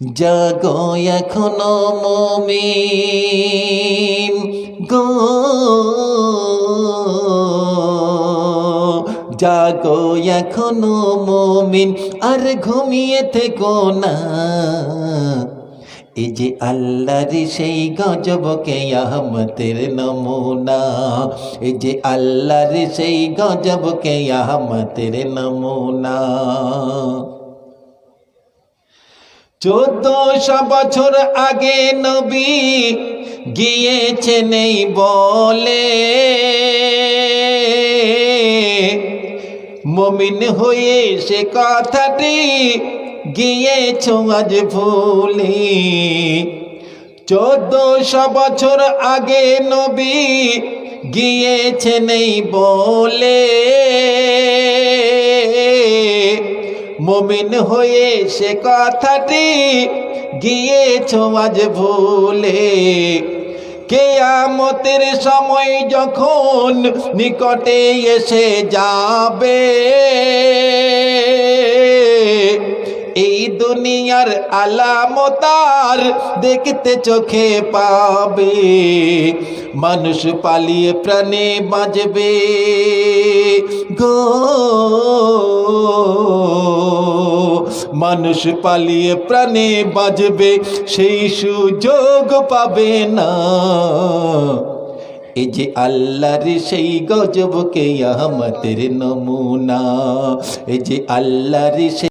জাগো এখনও মমিন, গো। জাগো এখনও মমিন, আর ঘুমিয়ে থেকো না। এই যে আল্লাহর সেই গজবকে আহমতের নমুনা, এই যে আল্লাহর সেই গজবকে আহমতের নমুনা। চোদ্দশো বছর আগে নবী গিয়েছেন এই বলে। মমিন হয়ে সে কথাটি গিয়েছ আজ ভুলে। চোদ্দশো বছর আগে নবী গিয়েছেন এই বলে। মমিন হয়ে সে কথাটি গিয়েছ আজ ভুলে। কেয়ামতের সময় যখন নিকটে এসে যাবে, এই দুনিয়ার আলামতার দেখতে চোখে পাবে। মানুষ পালিয়ে প্রাণে বাজবে গো। মানুষ পালিয়ে প্রাণে বাজবে, সেই সুযোগ পাবে না। এই যে আল্লাহর সেই গজবকে আহমদের নমুনা এই যে আল্লাহর সেই